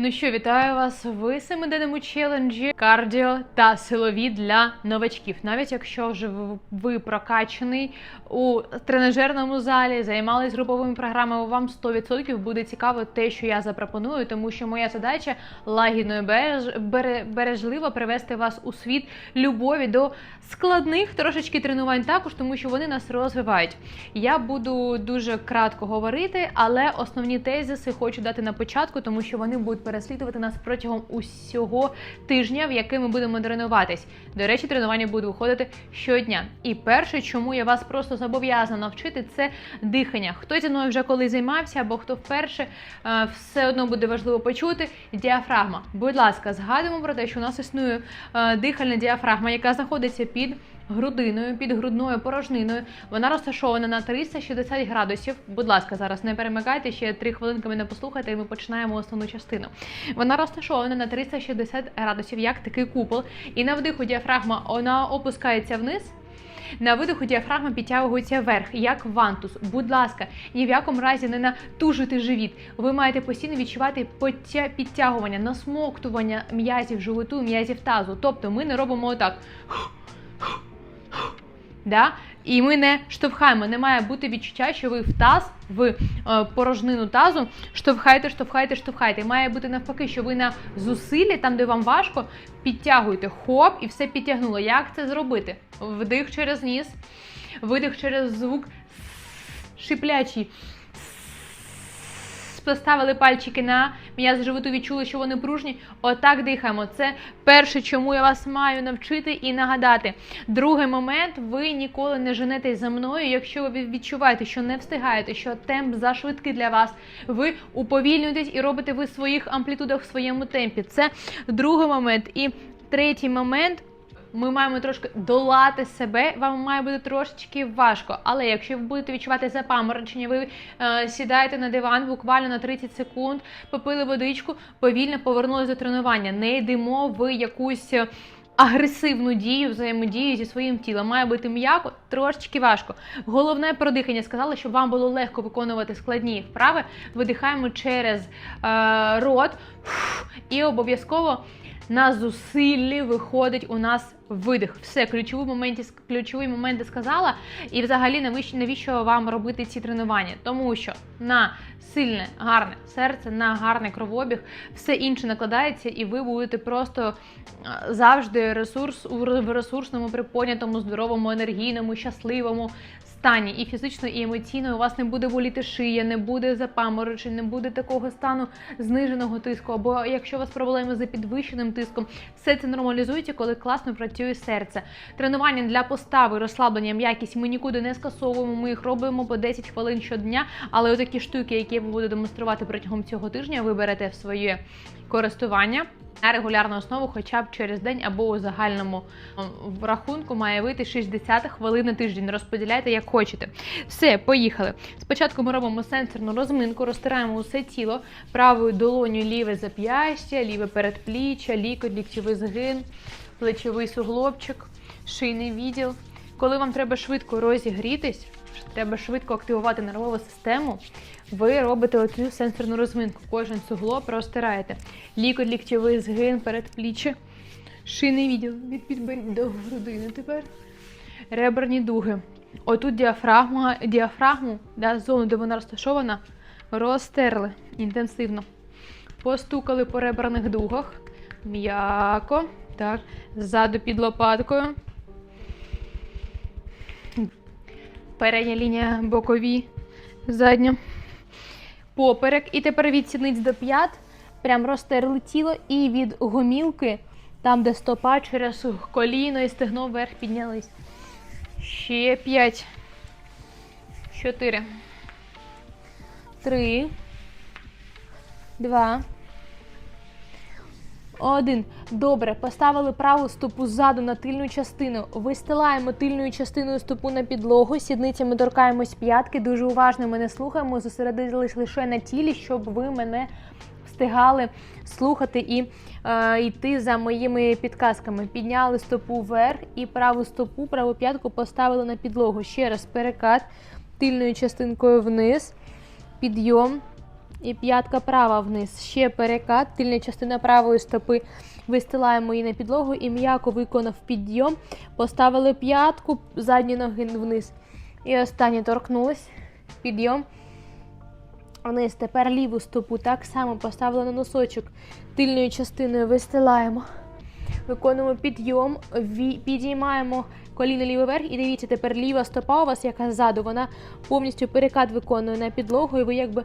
Ну що, вітаю вас в семиденному челенджі кардіо та силові для новачків. Навіть якщо вже ви- прокачаний у тренажерному залі, займались груповими програмами, вам 100% буде цікаво те, що я запропоную, тому що моя задача лагідно і береж- бере- бережливо привести вас у світ любові до складних трошечки тренувань також, тому що вони нас розвивають. Я буду дуже кратко говорити, але основні тезиси хочу дати на початку, тому що вони будуть переслідувати нас протягом усього тижня, в який ми будемо тренуватись. До речі, тренування буде виходити щодня. І перше, чому я вас просто зобов'язана навчити, це дихання. Хто зі мною вже коли займався, або хто вперше, е, все одно буде важливо почути. Діафрагма. Будь ласка, згадуємо про те, що у нас існує е, дихальна діафрагма, яка знаходиться під грудиною, під грудною порожниною. Вона розташована на 360 градусів. Будь ласка, зараз не перемикайте, ще 3 хвилинки мене послухайте, і ми починаємо основну частину. Вона розташована на 360 градусів, як такий купол. І на вдиху діафрагма вона опускається вниз. На видиху діафрагма підтягується вверх, як вантус. Будь ласка, ні в якому разі не натужити живіт. Ви маєте постійно відчувати підтягування, насмоктування м'язів животу, м'язів тазу. Тобто ми не робимо отак. Да? І ми не штовхаємо. Не має бути відчуття, що ви в таз, в е, порожнину тазу штовхаєте, штовхаєте, штовхаєте. Має бути навпаки, що ви на зусиллі, там, де вам важко, підтягуєте хоп і все підтягнуло. Як це зробити? Вдих через ніс, видих через звук шиплячий. Поставили пальчики на м'яз животу, відчули, що вони пружні. Отак дихаємо. Це перше, чому я вас маю навчити і нагадати. Другий момент: ви ніколи не женетесь за мною. Якщо ви відчуваєте, що не встигаєте, що темп зашвидкий для вас, ви уповільнюєтесь і робите ви своїх амплітудах в своєму темпі. Це другий момент. І третій момент. Ми маємо трошки долати себе, вам має бути трошечки важко. Але якщо ви будете відчувати запаморочення, ви е, сідаєте на диван буквально на 30 секунд, попили водичку, повільно повернулися до тренування. Не йдемо в якусь. е, Агресивну дію, взаємодію зі своїм тілом має бути м'яко, трошечки важко. Головне про дихання сказали, щоб вам було легко виконувати складні вправи. Видихаємо через е, рот і обов'язково на зусиллі виходить у нас видих. Все, ключові моменти, ключові моменти сказала. І взагалі навіщо, навіщо вам робити ці тренування? Тому що на сильне, гарне серце, на гарний кровообіг, все інше накладається, і ви будете просто е, завжди ресурс в ресурсному, припонятому, здоровому, енергійному, щасливому стані. І фізично, і емоційно у вас не буде боліти шия, не буде запаморочень, не буде такого стану зниженого тиску. Або якщо у вас проблеми з підвищеним тиском, все це нормалізується, коли класно працює серце. Тренування для постави, розслаблення, м'якість ми нікуди не скасовуємо. Ми їх робимо по 10 хвилин щодня. Але отакі штуки, які я буду демонструвати протягом цього тижня, ви берете в своє користування. На регулярну основу, хоча б через день або у загальному рахунку має вийти 60 хвилин на тиждень. Розподіляйте як хочете. Все, поїхали. Спочатку ми робимо сенсорну розминку, розтираємо усе тіло правою долоню ліве зап'ястя, ліве передпліччя, лікоть, ліктєвий згин, плечовий суглобчик, шийний відділ. Коли вам треба швидко розігрітись, треба швидко активувати нервову систему, ви робите оцю сенсорну розминку. Кожен суглоб розтираєте. Лікоть, ліктєвий згин, передпліччя, шийний відділ від підборіддя до грудини тепер. Реберні дуги. Отут діафрагма, діафрагму, да, зону, де вона розташована, розтерли інтенсивно. Постукали по реберних дугах. М'яко. Так. Ззаду під лопаткою. Передня лінія бокові, задня. Поперек. І тепер від сідниць до п'ят. Прям розтерли тіло і від гомілки, там, де стопа через коліно і стегно вверх піднялись. Ще п'ять. Чотири. Три. Два. Один. Добре, поставили праву стопу ззаду на тильну частину. Вистилаємо тильною частиною стопу на підлогу, сідницями торкаємось п'ятки. Дуже уважно мене слухаємо, зосередились лише на тілі, щоб ви мене встигали слухати і е, йти за моїми підказками. Підняли стопу вверх і праву стопу, праву п'ятку поставили на підлогу. Ще раз перекат тильною частинкою вниз, підйом, І п'ятка права вниз. Ще перекат, тильна частина правої стопи. Вистилаємо її на підлогу і м'яко виконав підйом. Поставили п'ятку, задні ноги вниз. І останнє торкнулись. Підйом. Вниз. Тепер ліву стопу так само поставили на носочок. Тильною частиною вистилаємо. Виконуємо підйом, підіймаємо коліно ліве вверх. І дивіться, тепер ліва стопа у вас, яка ззаду, вона повністю перекат виконує на підлогу, і ви якби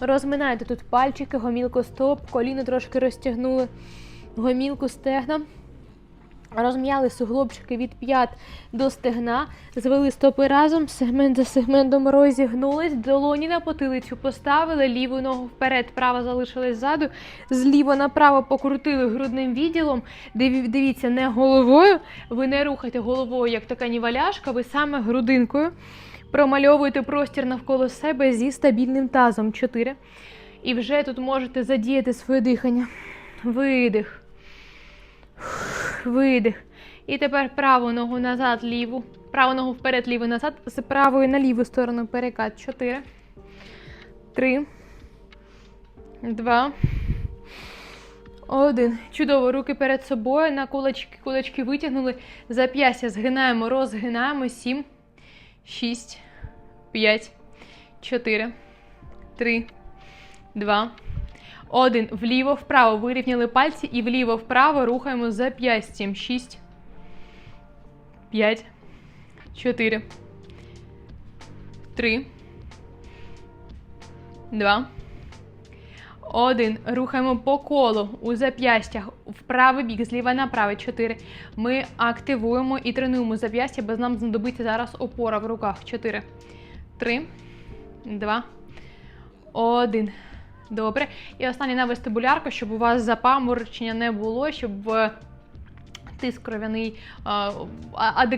розминаєте тут пальчики, гомілку стоп, коліно трошки розтягнули, гомілку стегна. Розм'яли суглобчики від п'ят до стегна, звели стопи разом, сегмент за сегментом розігнулись, долоні на потилицю поставили, ліву ногу вперед, права залишилась ззаду, зліва направо покрутили грудним відділом. Дивіться, не головою, ви не рухайте головою, як така ніваляшка, ви саме грудинкою промальовуєте простір навколо себе зі стабільним тазом. Чотири. І вже тут можете задіяти своє дихання. Видих. Видих. І тепер праву ногу назад, ліву. Праву ногу вперед, ліву назад. З правої на ліву сторону перекат. Чотири. Три. Два. Один. Чудово. Руки перед собою. На кулачки, кулачки витягнули. Зап'ястя згинаємо, розгинаємо. Сім. Шість. П'ять. Чотири. Три. Два. Один. Вліво, вправо. Вирівняли пальці і вліво, вправо рухаємо зап'ястям. Шість. П'ять. Чотири. Три. Два. Один. Рухаємо по колу у зап'ястях. В правий бік, зліва на. Чотири. Ми активуємо і тренуємо зап'ястя, бо нам знадобиться зараз опора в руках. Чотири. Три. Два. Один. Добре. І останнє на вестибулярку, щоб у вас запаморочення не було, щоб е, тиск кров'яний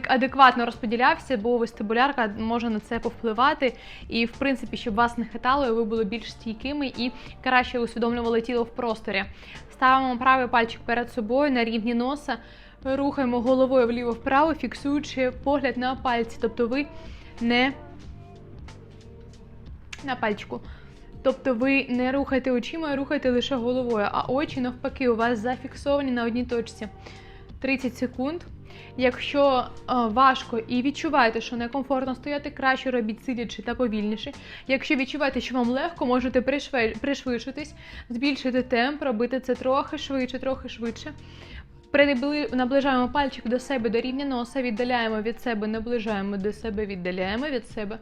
адекватно розподілявся, бо вестибулярка може на це повпливати. І, в принципі, щоб вас не хитало, ви були більш стійкими і краще усвідомлювали тіло в просторі. Ставимо правий пальчик перед собою на рівні носа, рухаємо головою вліво-вправо, фіксуючи погляд на пальці. Тобто ви не на пальчику. Тобто ви не рухаєте очима, а рухаєте лише головою, а очі навпаки у вас зафіксовані на одній точці. 30 секунд. Якщо е, важко і відчуваєте, що некомфортно стояти, краще робіть сидячи та повільніше. Якщо відчуваєте, що вам легко, можете пришвидшитись, збільшити темп, робити це трохи швидше, трохи швидше. Наближаємо пальчик до себе до рівня носа, віддаляємо від себе, наближаємо до себе, віддаляємо від себе.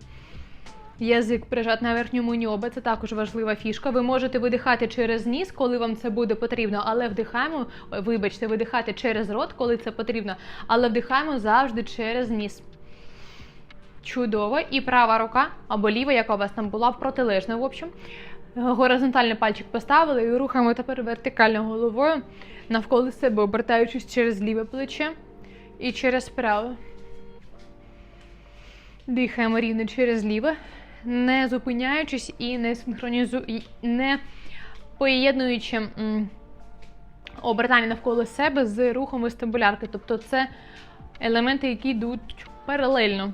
Язик прижат на верхньому ньоба, це також важлива фішка. Ви можете видихати через ніс, коли вам це буде потрібно, але вдихаємо, вибачте, видихати через рот, коли це потрібно, але вдихаємо завжди через ніс. Чудово. І права рука або ліва, яка у вас там була, протилежна, в общем. Горизонтальний пальчик поставили і рухаємо тепер вертикально головою навколо себе, обертаючись через ліве плече і через праве. Дихаємо рівно через ліве, не зупиняючись і не синхронізу... не поєднуючи обертання навколо себе з рухом вестибулярки. Тобто це елементи, які йдуть паралельно.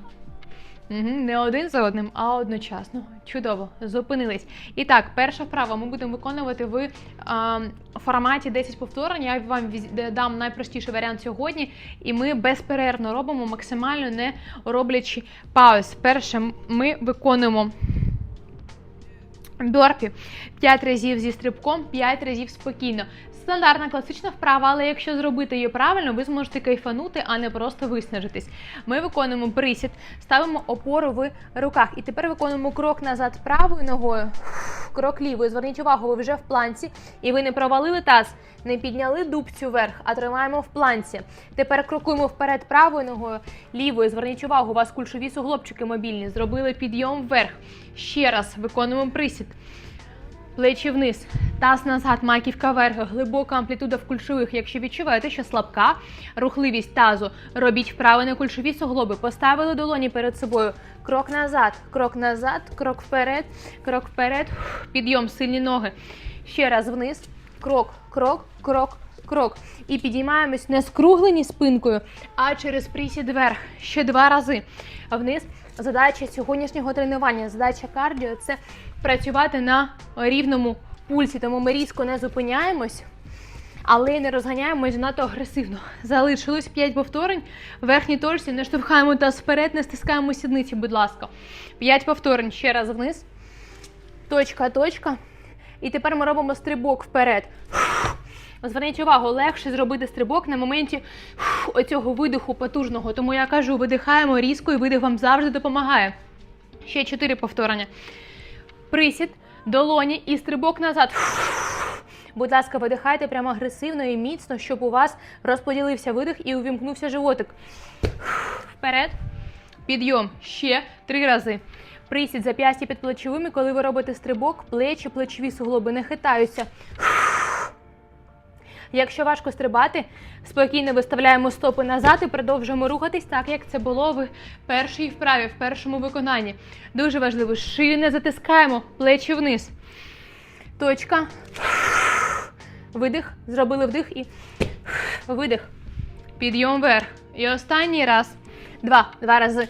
Не один за одним, а одночасно. Чудово, зупинились. І так, перша вправа ми будемо виконувати в а, форматі 10 повторень. Я вам дам найпростіший варіант сьогодні, і ми безперервно робимо, максимально не роблячи пауз. Перше, ми виконуємо бьорпі 5 разів зі стрибком, 5 разів спокійно. Стандартна класична вправа, але якщо зробити її правильно, ви зможете кайфанути, а не просто виснажитись. Ми виконуємо присід, ставимо опору в руках. І тепер виконуємо крок назад правою ногою, крок лівою. Зверніть увагу, ви вже в планці, і ви не провалили таз, не підняли дубцю вверх, а тримаємо в планці. Тепер крокуємо вперед правою ногою, лівою. Зверніть увагу, у вас кульшові суглобчики мобільні. Зробили підйом вверх. Ще раз виконуємо присід. Плечі вниз, таз назад, маківка вверх, глибока амплітуда в кульшових. Якщо відчуваєте, що слабка рухливість тазу, робіть вправи на кульшові суглоби. Поставили долоні перед собою. Крок назад, крок назад, крок вперед, крок вперед. Підйом, сильні ноги. Ще раз вниз. Крок, крок, крок, крок. І підіймаємось не скруглені спинкою, а через присід вверх. Ще два рази. Вниз. Задача сьогоднішнього тренування, задача кардіо це працювати на рівному пульсі, тому ми різко не зупиняємось. Але не розганяємось занадто агресивно. Залишилось 5 повторень. Верхній точці не штовхаємо таз вперед, не стискаємо сідниці, будь ласка. 5 повторень ще раз вниз. Точка, точка. І тепер ми робимо стрибок вперед. Зверніть увагу, легше зробити стрибок на моменті оцього видиху потужного. Тому я кажу, видихаємо різко, і видих вам завжди допомагає. Ще 4 повторення. Присід, долоні і стрибок назад. Будь ласка, видихайте прямо агресивно і міцно, щоб у вас розподілився видих і увімкнувся животик. Вперед. Підйом. Ще три рази. Присід зап'ястя під плечовими, коли ви робите стрибок, плечі, плечові суглоби не хитаються. Якщо важко стрибати, спокійно виставляємо стопи назад і продовжуємо рухатись так, як це було в першій вправі, в першому виконанні. Дуже важливо, шию не затискаємо, плечі вниз. Точка. Видих. Зробили вдих і видих. Підйом вверх. І останній раз. Два. Два рази.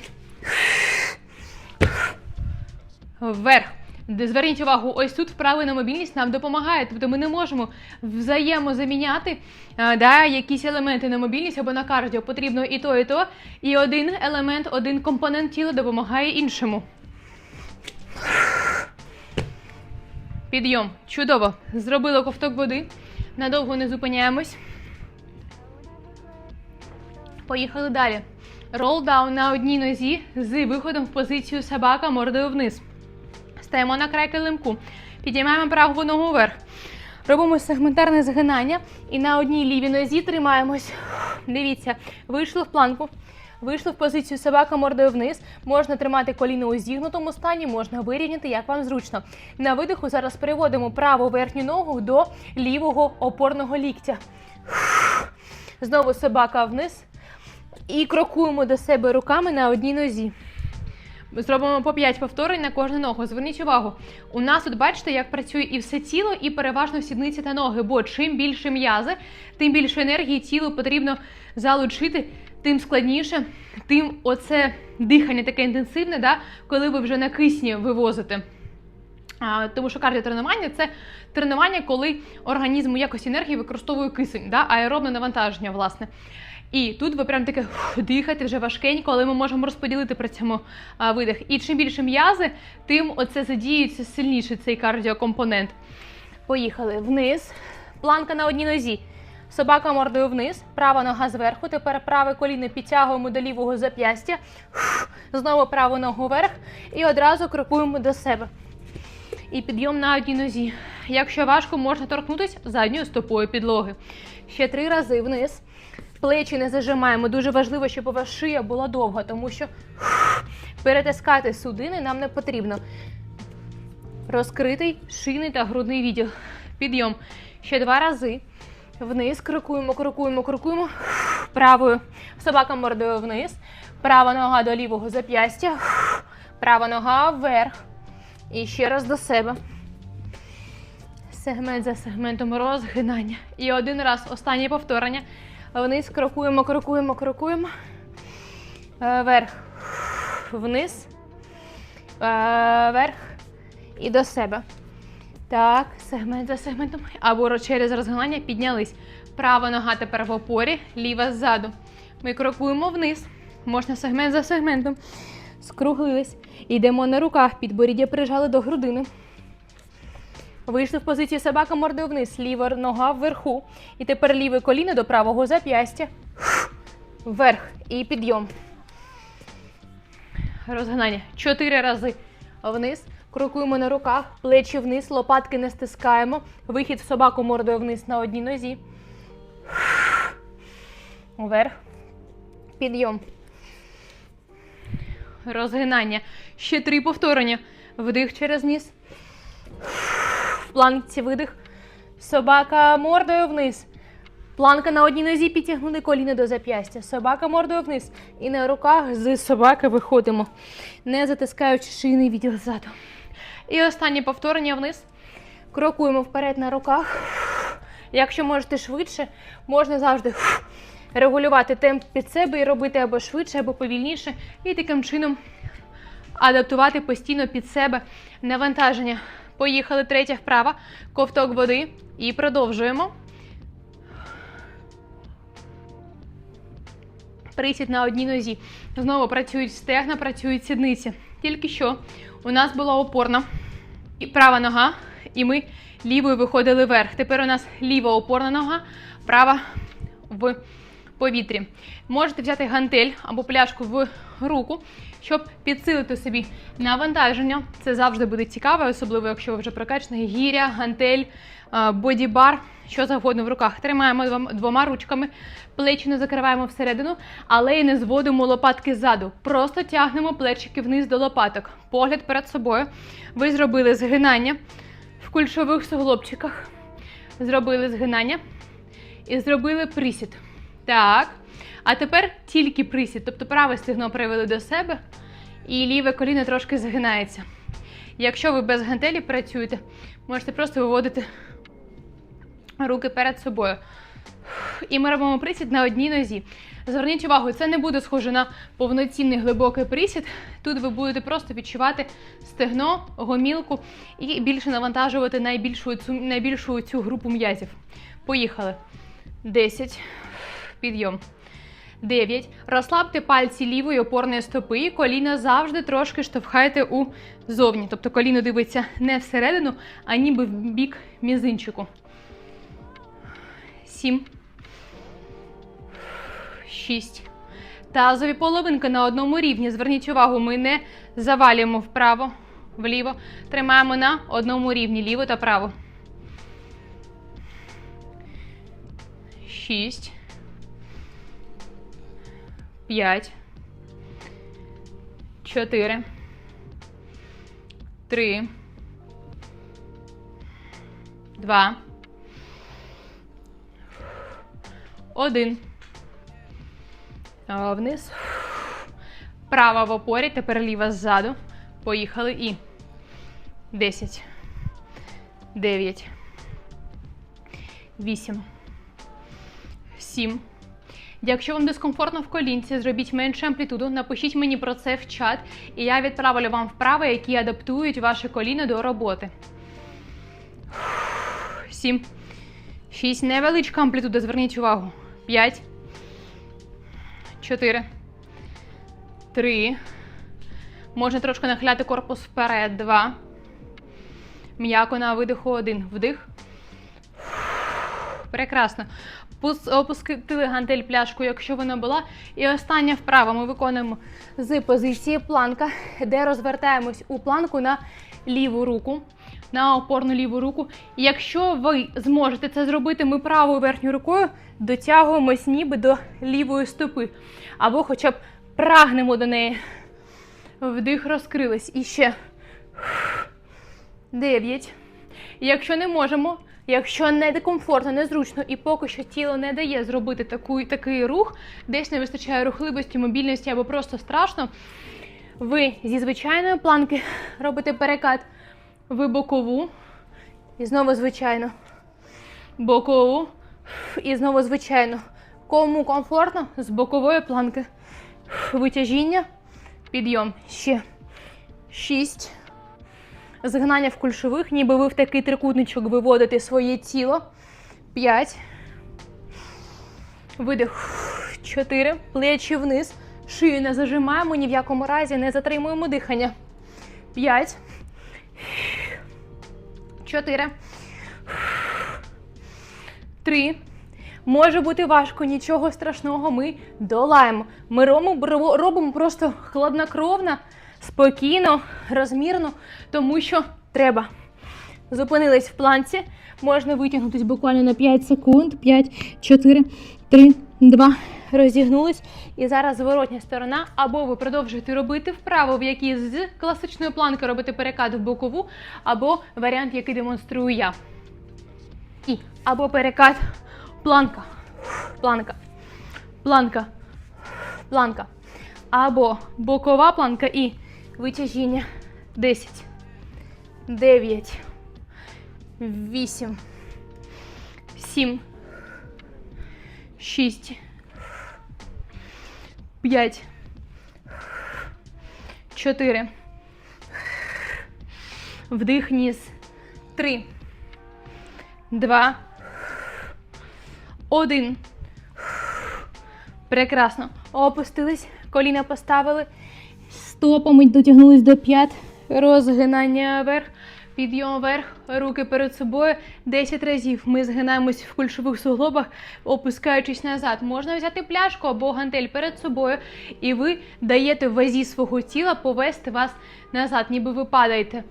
Вверх. Зверніть увагу, ось тут вправи на мобільність нам допомагає. Тобто ми не можемо взаємозаміняти е, да, якісь елементи на мобільність або на кардіо. Потрібно і то, і то. І один елемент, один компонент тіла допомагає іншому. Підйом. Чудово. Зробили ковток води. Надовго не зупиняємось. Поїхали далі. Ролдаун на одній нозі з виходом в позицію собака мордою вниз. Стаємо на край килимку. Підіймаємо праву ногу вверх. Робимо сегментарне згинання і на одній лівій нозі тримаємось. Дивіться, вийшли в планку. Вийшли в позицію собака мордою вниз. Можна тримати коліно у зігнутому стані, можна вирівняти, як вам зручно. На видиху зараз переводимо праву верхню ногу до лівого опорного ліктя. Знову собака вниз. І крокуємо до себе руками на одній нозі. Ми зробимо по 5 повторень на кожну ногу. Зверніть увагу, у нас тут бачите, як працює і все тіло, і переважно сідниці та ноги. Бо чим більше м'язи, тим більше енергії тілу потрібно залучити, тим складніше, тим оце дихання таке інтенсивне, да, коли ви вже на кисні вивозите. А, тому що кардіотренування це тренування, коли організм у якості енергії використовує кисень, да, аеробне навантаження, власне. І тут ви прям таке фух, дихаєте вже важкенько, але ми можемо розподілити при цьому а, видих. І чим більше м'язи, тим оце задіюється сильніше цей кардіокомпонент. Поїхали вниз. Планка на одній нозі. Собака мордою вниз, права нога зверху. Тепер праве коліно підтягуємо до лівого зап'ястя. Знову праву ногу вверх. І одразу крокуємо до себе. І підйом на одній нозі. Якщо важко, можна торкнутися задньою стопою підлоги. Ще три рази вниз. Плечі не зажимаємо. Дуже важливо, щоб у вас шия була довга, тому що перетискати судини нам не потрібно. Розкритий шийний та грудний відділ. Підйом. Ще два рази. Вниз крокуємо, крокуємо, крокуємо. Правою. Собака мордою вниз. Права нога до лівого зап'ястя. Права нога вверх. І ще раз до себе. Сегмент за сегментом розгинання. І один раз останнє повторення. Вниз крокуємо, крокуємо, крокуємо. Е, Вверх. Вниз. Е, Вверх. І до себе. Так, сегмент за сегментом. Або через розгинання піднялись. Права нога тепер в опорі, ліва ззаду. Ми крокуємо вниз. Можна сегмент за сегментом. Скруглились. Йдемо на руках, підборіддя прижали до грудини. Вийшли в позицію собака мордою вниз, ліва нога вверху. І тепер ліве коліно до правого зап'ястя. Вверх. І підйом. Розгинання. Чотири рази вниз. Крокуємо на руках, плечі вниз, лопатки не стискаємо. Вихід в собаку мордою вниз на одній нозі. Вверх. Підйом. Розгинання. Ще три повторення. Вдих через ніс. Планці видих. Собака мордою вниз. Планка на одній нозі підтягнули коліно до зап'ястя. Собака мордою вниз. І на руках з собаки виходимо, не затискаючи шийний відділ ззаду. І останнє повторення вниз. Крокуємо вперед на руках. Якщо можете швидше, можна завжди регулювати темп під себе і робити або швидше, або повільніше. І таким чином адаптувати постійно під себе навантаження. Поїхали третя вправа, ковток води і продовжуємо. Присід на одній нозі. Знову працюють стегна, працюють сідниці. Тільки що у нас була опорна і права нога, і ми лівою виходили вверх. Тепер у нас ліва опорна нога, права в повітрі. Можете взяти гантель або пляшку в руку, щоб підсилити собі навантаження. Це завжди буде цікаво, особливо якщо ви вже прокачані. Гіря, гантель, е, бодібар, що завгодно в руках. Тримаємо двом- двома ручками, плечі не закриваємо всередину, але й не зводимо лопатки ззаду. Просто тягнемо плечики вниз до лопаток. Погляд перед собою. Ви зробили згинання в кульшових суглобчиках. Зробили згинання і зробили присід. Так. А тепер тільки присід. Тобто праве стегно привели до себе і ліве коліно трошки згинається. Якщо ви без гантелі працюєте, можете просто виводити руки перед собою. І ми робимо присід на одній нозі. Зверніть увагу, це не буде схоже на повноцінний глибокий присід. Тут ви будете просто відчувати стегно, гомілку і більше навантажувати найбільшу цю, найбільшу цю групу м'язів. Поїхали. 10. Підйом. 9. Розслабте пальці лівої опорної стопи. Коліно завжди трошки штовхайте у зовні. Тобто коліно дивиться не всередину, а ніби в бік мізинчику. 7. 6. Тазові половинки на одному рівні. Зверніть увагу, ми не завалюємо вправо, вліво. Тримаємо на одному рівні ліво та право. 6. 5. 4. 3. 2. 1. Вниз. Права в опорі, тепер ліва ззаду. Поїхали і 10. 9. 8. 7. Якщо вам дискомфортно в колінці, зробіть меншу амплітуду, напишіть мені про це в чат, і я відправлю вам вправи, які адаптують ваше коліно до роботи. 7. 6. Невеличка амплітуда, зверніть увагу. 5. 4. 3. Можна трошки нахиляти корпус вперед. 2. М'яко на видиху 1. Вдих. Прекрасно. Пус- Опустили гантель пляшку, якщо вона була. І остання вправа ми виконуємо з позиції планка, де розвертаємось у планку на ліву руку, на опорну ліву руку. І якщо ви зможете це зробити, ми правою верхньою рукою дотягуємось ніби до лівої стопи. Або хоча б прагнемо до неї. Вдих розкрились. І ще 9. І Якщо не можемо, якщо не декомфортно, незручно і поки що тіло не дає зробити таку, такий рух, десь не вистачає рухливості, мобільності або просто страшно, ви зі звичайної планки робите перекат в бокову. І знову звичайно. Бокову. І знову звичайно. Кому комфортно з бокової планки. Витяжіння. Підйом. Ще. Шість. Згнання в кульшових, ніби ви в такий трикутничок виводите своє тіло. П'ять. Видих. Чотири. Плечі вниз. Шию не зажимаємо, ні в якому разі не затримуємо дихання. П'ять. Чотири. Три. Може бути важко, нічого страшного. Ми долаємо. Ми робимо, просто хладнокровно, спокійно, розмірно, тому що треба. Зупинились в планці. Можна витягнутись буквально на 5 секунд. 5, 4, 3, 2. Розігнулись. І зараз зворотня сторона. Або ви продовжуєте робити вправо, в якій з класичної планки робите перекат в бокову, або варіант, який демонструю я. І або перекат планка, планка, планка, планка. Або бокова планка і витяжіння 10, 9, 8, 7, 6, 5, 4, Вдих, ніс. Три. Два. Один. Прекрасно. Опустились, коліна поставили. Стопами дотягнулись до п'ят. Розгинання вверх. Підйом вверх, руки перед собою 10 разів. Ми згинаємось в кульшових суглобах, опускаючись назад. Можна взяти пляшку або гантель перед собою, і ви даєте вазі свого тіла повести вас назад, ніби ви падаєте.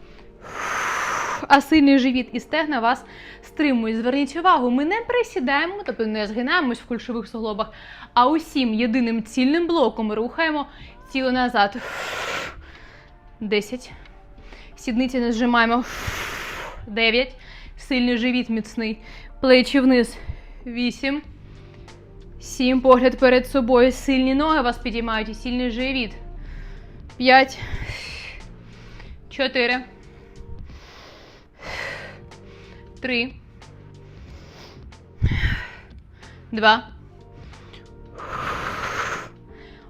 А сильний живіт і стегна вас стримують. Зверніть увагу, ми не присідаємо, тобто не згинаємось в кульшових суглобах, а усім єдиним цільним блоком рухаємо тіло назад. 10. Сідниці не зжимаємо. 9. Сильний живіт міцний. Плечі вниз. 8. 7. Погляд перед собою. Сильні ноги вас підіймають і сильний живіт. 5. 4. 3. 2.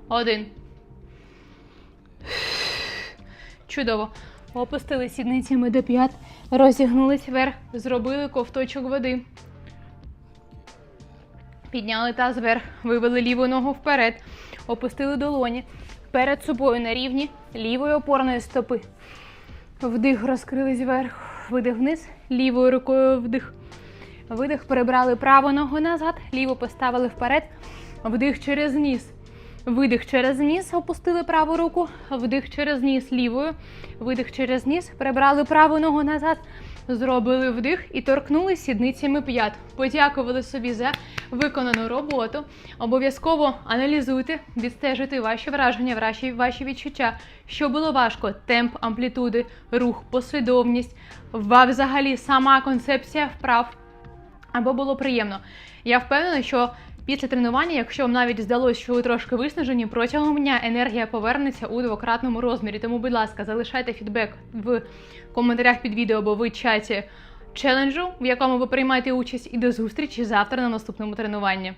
1. Чудово. Опустили сідницями до п'ят, розігнулись вверх, зробили ковточок води. Підняли таз вверх, вивели ліву ногу вперед, опустили долоні перед собою на рівні лівої опорної стопи. Вдих, розкрились вверх, видих вниз, лівою рукою вдих. Видих, перебрали праву ногу назад, ліву поставили вперед, вдих через ніс. Видих через ніс, опустили праву руку, вдих через ніс лівою, видих через ніс, перебрали праву ногу назад, зробили вдих і торкнули сідницями п'ят. Подякували собі за виконану роботу. Обов'язково аналізуйте, відстежуйте ваші враження, ваші, ваші відчуття, що було важко, темп, амплітуди, рух, послідовність, взагалі сама концепція вправ. Або було приємно. Я впевнена, що після тренування, якщо вам навіть здалося, що ви трошки виснажені, протягом дня енергія повернеться у двократному розмірі. Тому, будь ласка, залишайте фідбек в коментарях під відео або в чаті челенджу, в якому ви приймаєте участь, і до зустрічі завтра на наступному тренуванні.